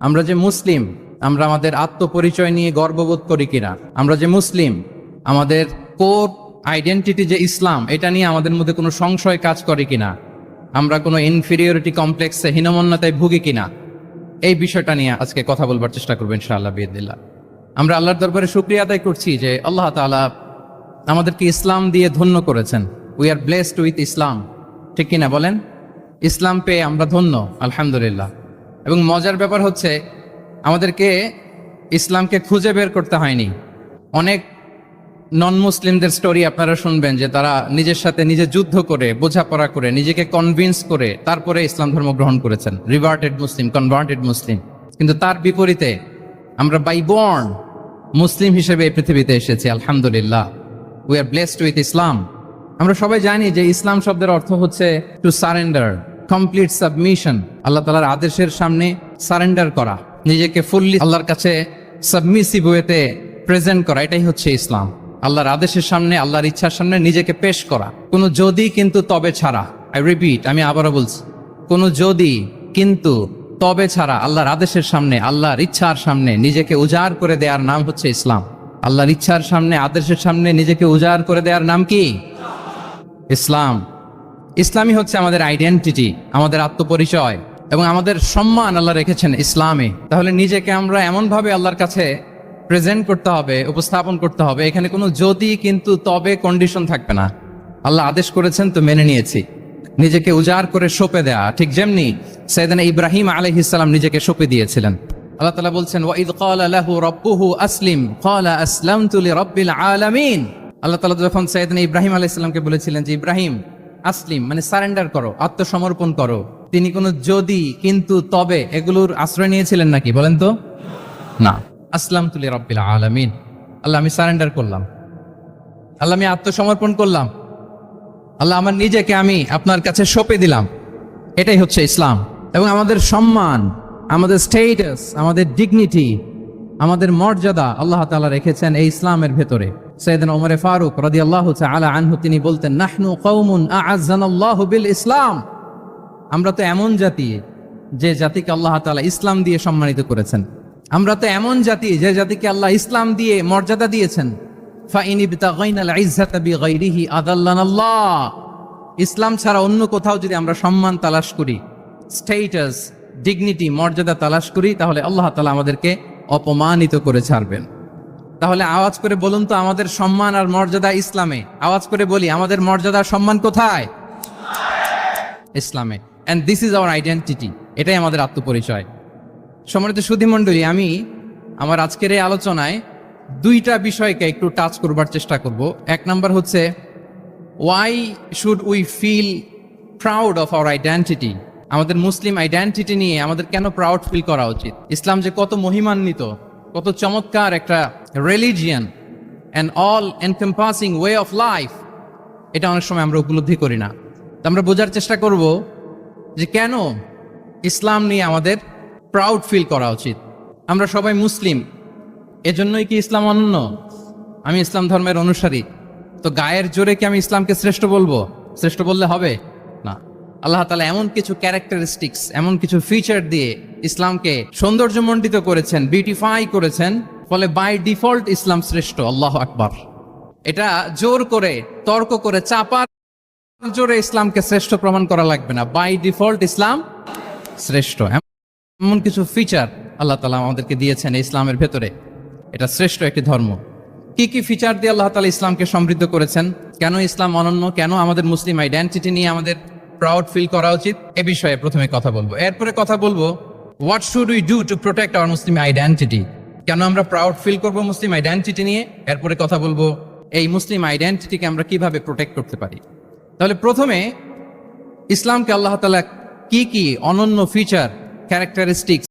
আমরা যে মুসলিম, আমরা আমাদের আত্মপরিচয় নিয়ে গর্ববোধ করি কিনা? আমরা যে মুসলিম, আমাদের কোর আইডেন্টিটি যে ইসলাম, এটা নিয়ে আমাদের মধ্যে কোনো সংশয় কাজ করে কিনা? আমরা কোনো ইনফিরিয়রিটি কমপ্লেক্সে হীনমন্যতায় ভুগি কিনা? এই বিষয়টা নিয়ে আজকে কথা বলবার চেষ্টা করব ইনশাআল্লাহ বিদিল্লা আমরা আল্লাহর দরবারে শুক্রিয়া আদায় করছি যে আল্লাহ তাআলা আমাদেরকে ইসলাম দিয়ে ধন্য করেছেন। We are blessed with Islam ঠিক কিনা বলেন? ইসলাম পেয়ে আমরা ধন্য, আলহামদুলিল্লাহ। এবং মজার ব্যাপার হচ্ছে, আমাদেরকে ইসলামকে খুঁজে বের করতে হয়নি। অনেক নন মুসলিমদের স্টোরি আপনারা শুনবেন যে তারা নিজের সাথে নিজে যুদ্ধ করে, বোঝাপড়া করে, নিজেকে কনভিন্স করে তারপরে ইসলাম ধর্ম গ্রহণ করেছেন। রিভার্টেড মুসলিম কনভার্টেড মুসলিম কিন্তু তার বিপরীতে আমরা বাই বর্ন মুসলিম হিসেবে এই পৃথিবীতে এসেছি, আলহামদুলিল্লাহ। We are blessed with Islam আমরা সবাই জানি যে ইসলাম শব্দের অর্থ হচ্ছে to surrender complete submission Allah তালার আদেশের সামনে সারেন্ডার করা, নিজেকে ফুললি আল্লাহর কাছে সাবমিসিভ ওয়েতে প্রেজেন্ট করা, এটাই হচ্ছে ইসলাম। আল্লাহর আদেশের সামনে, আল্লাহর ইচ্ছার সামনে নিজেকে পেশ করা। কোনো যদি কিন্তু তবে ছাড়া আই রিপিট আমি আবারও বলছি, কোনো যদি কিন্তু তবে ছাড়া আল্লাহর আদেশের সামনে, আল্লাহর ইচ্ছার সামনে নিজেকে উজাড় করে দেওয়ার নাম হচ্ছে ইসলাম। আল্লাহর ইচ্ছার সামনে, আদেশের সামনে নিজেকে উজাড় করে দেওয়ার নাম কি? ইসলাম। ইসলামই হচ্ছে আমাদের আইডেন্টিটি আমাদের আত্মপরিচয় এবং আমাদের সম্মান আল্লাহ রেখেছেন ইসলামে। তাহলে নিজেকে আমরা এমনভাবে আল্লাহর কাছে প্রেজেন্ট করতে হবে, উপস্থাপন করতে হবে, এখানে কোনো যদি কিন্তু তবে কন্ডিশন থাকবে না। আল্লাহ আদেশ করেছেন, তো মেনে নিয়েছি। নিজেকে উজাড় করে সঁপে দেয়া, ঠিক যেমনি সৈয়দানা ইব্রাহিম আলহিসাল্লাম নিজেকে সঁপে দিয়েছিলেন। আল্লাহ তালা বলছেন, ওয়াইদ লাহু রাব্বুহু আসলিম, ক্বালা আসলামতু লিরাব্বিল আলামিন। আল্লাহ তালা যখন সৈয়দনা ইব্রাহিম আলাইহিসসালামকে বলেছিলেন যে, ইব্রাহিম আসলিম মানে সারেন্ডার করো, আত্মসমর্পণ করো। তিনি কোনো যদি, কিন্তু তবে এগুলোর আশ্রয় নিয়েছিলেন নাকি, বলেন তো? না। আসলাম তুলি রব্বিল আলামিন। আল্লাহ, আমি সারেন্ডার করলাম। আল্লাহ, আমি আত্মসমর্পণ করলাম। আল্লাহ, আমার নিজেকে আমি আপনার কাছে সঁপে দিলাম। এটাই হচ্ছে ইসলাম। এবং আমাদের সম্মান, আমাদের স্টেটাস আমাদের ডিগনিটি আমাদের মর্যাদা আল্লাহ তাআলা রেখেছেন এই ইসলামের ভেতরে। সৈয়দিন ওমরে ফারুক রদি আল্লাহ আলা আনহু, তিনি বলতেন, নাহনু কৌমুন আল্লাহ বিল ইসলাম। আমরা তো এমন জাতি যে জাতিকে আল্লাহ তাআলা ইসলাম দিয়ে সম্মানিত করেছেন। আমরা তো এমন জাতি যে জাতিকে আল্লাহ ইসলাম দিয়ে মর্যাদা দিয়েছেন। ইসলাম ছাড়া অন্য কোথাও যদি আমরা সম্মান তালাশ করি, স্টেটাস, ডিগনিটি, মর্যাদা তালাশ করি, তাহলে আল্লাহ তালা আমাদেরকে অপমানিত করে ছাড়বেন। তাহলে আওয়াজ করে বলুন তো আমাদের সম্মান আর মর্যাদা ইসলামে। আওয়াজ করে বলি, আমাদের মর্যাদা সম্মান কোথায়? ইসলামে। And this is our identity এটাই আমাদের আত্মপরিচয়। সম্মানিত সুধীমণ্ডলী, আমি আমার আজকের এই আলোচনায় দুইটা বিষয়কে একটু টাচ করবার চেষ্টা করব। এক নাম্বার হচ্ছে why should we feel proud of our identity আমাদের মুসলিম আইডেন্টিটি নিয়ে আমাদের কেন প্রাউড ফিল করা উচিত? ইসলাম যে কত মহিমান্বিত কত চমৎকার একটা religion and all encompassing way of life এটা অনেক সময় আমরা উপলব্ধি করি না। তো আমরা বোঝার চেষ্টা করব যে কেন ইসলাম নিয়ে আমাদের প্রাউড ফিল করা উচিত। আমরা সবাই মুসলিম, এজন্যই কি ইসলাম অনন্য? আমি ইসলাম ধর্মের অনুসারী, তো গায়ের জোরে কি আমি ইসলামকে শ্রেষ্ঠ বলব? শ্রেষ্ঠ বললে হবে। আল্লাহ তালা এমন কিছু ক্যারেক্টারিস্টিক্স এমন কিছু ফিচার দিয়ে ইসলামকে সৌন্দর্যমণ্ডিত করেছেন বিউটিফাই করেছেন, ফলে বাই ডিফল্ট ইসলাম শ্রেষ্ঠ, আল্লাহ আকবার। এটা জোর করে, তর্ক করে চাপার জোরে ইসলামকে শ্রেষ্ঠ প্রমাণ করা লাগবে না। বাই ডিফল্ট ইসলাম শ্রেষ্ঠ। এমন কিছু ফিচার আল্লাহ তালা আমাদেরকে দিয়েছেন ইসলামের ভেতরে। এটা শ্রেষ্ঠ একটি ধর্ম। কি কি ফিচার দিয়ে আল্লাহ তালা ইসলামকে সমৃদ্ধ করেছেন? কেন ইসলাম অনন্য? কেন আমাদের মুসলিম আইডেন্টিটি নিয়ে আমাদের প্রাউড ফিল করা উচিত। এ বিষয়ে প্রথমে কথা বলব। এরপরে কথা বলব what should we do to protect our Muslim identity কেন আমরা প্রাউড ফিল করব মুসলিম আইডেন্টিটি নিয়ে? এরপরে কথা বলব, এই মুসলিম আইডেন্টিটিকে আমরা কীভাবে প্রোটেক্ট করতে পারি? তাহলে প্রথমে, ইসলামকে আল্লাহ তালা কি কি অনন্য ফিচার ক্যারেক্টারিস্টিক্স